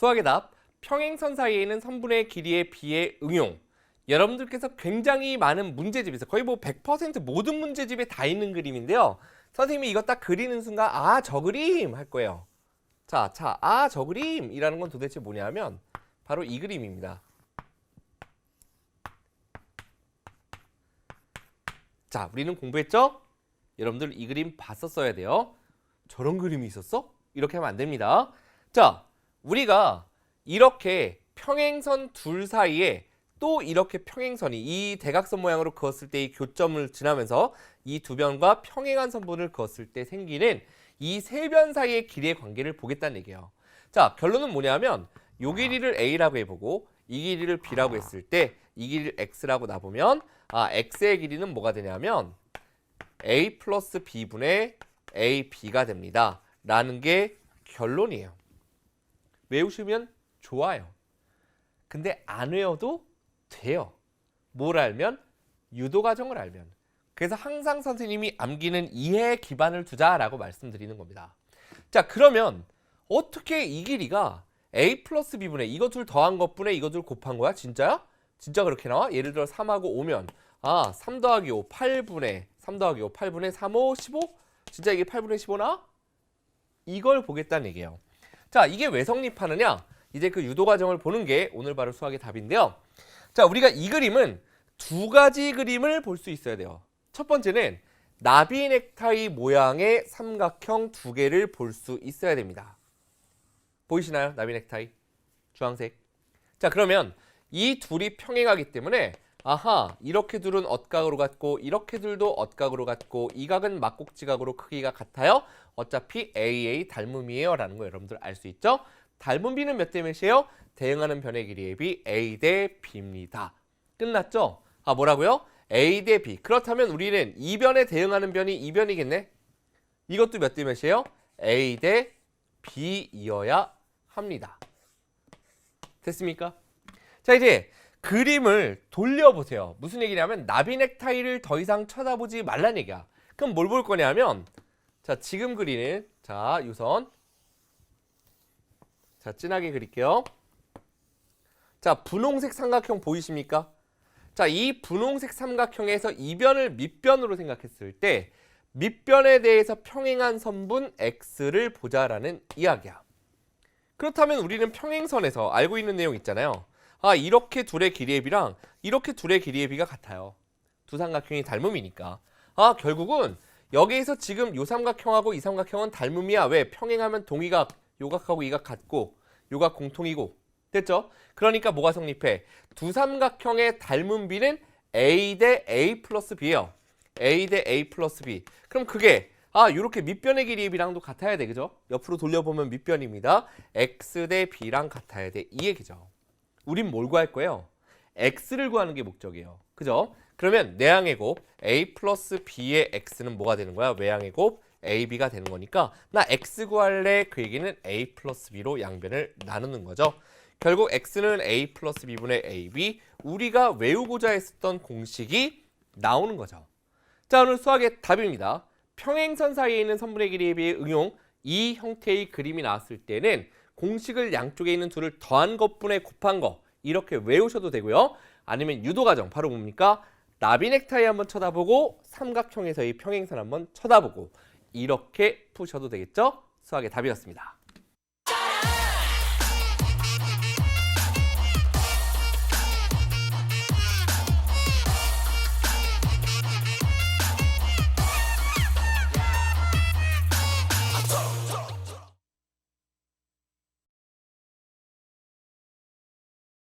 수학의 답 평행선 사이에 있는 선분의 길이의 비의 응용 여러분들께서 굉장히 많은 문제집에서 거의 뭐 100% 모든 문제집에 다 있는 그림인데요 선생님이 이거 딱 그리는 순간 아 저 그림 할 거예요 자, 자, 아 저 그림이라는 건 도대체 뭐냐면 바로 이 그림입니다 자, 우리는 공부했죠? 여러분들 이 그림 봤었어야 돼요. 저런 그림이 있었어? 이렇게 하면 안 됩니다. 자, 우리가 이렇게 평행선 둘 사이에 또 이렇게 평행선이 이 대각선 모양으로 그었을 때 이 교점을 지나면서 이 두 변과 평행한 선분을 그었을 때 생기는 이 세 변 사이의 길이의 관계를 보겠다는 얘기예요. 자, 결론은 뭐냐면 요 길이를 A라고 해보고 이 길이를 B라고 했을 때 이 길이를 X라고 놔보면 아, X의 길이는 뭐가 되냐면 A 플러스 B분의 AB가 됩니다. 라는 게 결론이에요. 외우시면 좋아요. 근데 안 외워도 돼요. 뭘 알면? 유도 과정을 알면. 그래서 항상 선생님이 암기는 이해에 기반을 두자라고 말씀드리는 겁니다. 자, 그러면 어떻게 이 길이가 A 플러스 B분의 둘 더한 것분의 이거 둘 곱한 거야? 진짜야? 진짜 그렇게 나와? 예를 들어 3하고 5면 아, 3 더하기 5, 8분의 3 더하기 5, 8분의 3, 5, 15? 진짜 이게 8분의 15나? 이걸 보겠다는 얘기예요. 자, 이게 왜 성립하느냐? 이제 그 유도 과정을 보는 게 오늘 바로 수학의 답인데요. 자, 우리가 이 그림은 두 가지 그림을 볼 수 있어야 돼요. 첫 번째는 나비 넥타이 모양의 삼각형 두 개를 볼 수 있어야 됩니다. 보이시나요? 나비 넥타이. 주황색. 자, 그러면 이 둘이 평행하기 때문에 아하 이렇게 둘은 엇각으로 같고 이렇게 둘도 엇각으로 같고 이 각은 막곡지각으로 크기가 같아요. 어차피 AA 닮음이에요 라는 거 여러분들 알 수 있죠? 닮은 비는 몇 대 몇이에요? 대응하는 변의 길이의 비 A 대 B입니다. 끝났죠? 아 뭐라고요? A 대 B. 그렇다면 우리는 이 변에 대응하는 변이 이 변이겠네? 이것도 몇 대 몇이에요? A 대 B이어야 합니다. 됐습니까? 자 이제 그림을 돌려보세요. 무슨 얘기냐면 나비 넥타이를 더 이상 쳐다보지 말란 얘기야. 그럼 뭘 볼 거냐면 자 지금 그리는 자 우선 자 진하게 그릴게요. 자 분홍색 삼각형 보이십니까? 자 이 분홍색 삼각형에서 이변을 밑변으로 생각했을 때 밑변에 대해서 평행한 선분 x를 보자라는 이야기야. 그렇다면 우리는 평행선에서 알고 있는 내용 있잖아요. 아 이렇게 둘의 길이의 비랑 이렇게 둘의 길이의 비가 같아요. 두 삼각형이 닮음이니까. 아 결국은 여기에서 지금 요 삼각형하고 이 삼각형은 닮음이야. 왜? 평행하면 동의각, 요각하고 이각 같고 요각 공통이고 됐죠? 그러니까 뭐가 성립해? 두 삼각형의 닮은 비는 A 대 A 플러스 B예요. A 대 A 플러스 B. 그럼 그게 아 이렇게 밑변의 길이의 비랑도 같아야 돼 그죠? 옆으로 돌려보면 밑변입니다. X 대 B랑 같아야 돼 이 얘기죠. 우린 뭘 구할 거예요? x를 구하는 게 목적이에요. 그죠? 그러면 내항의 곱 a 플러스 b의 x는 뭐가 되는 거야? 외항의 곱 ab가 되는 거니까 나 x 구할래 그 얘기는 a 플러스 b로 양변을 나누는 거죠. 결국 x는 a 플러스 b분의 ab 우리가 외우고자 했었던 공식이 나오는 거죠. 자 오늘 수학의 답입니다. 평행선 사이에 있는 선분의 길이에 비해 응용 이 형태의 그림이 나왔을 때는 공식을 양쪽에 있는 둘을 더한 것분에 곱한 거 이렇게 외우셔도 되고요. 아니면 유도 과정 바로 뭡니까? 나비 넥타이 한번 쳐다보고 삼각형에서의 평행선 한번 쳐다보고 이렇게 푸셔도 되겠죠? 수학의 답이었습니다.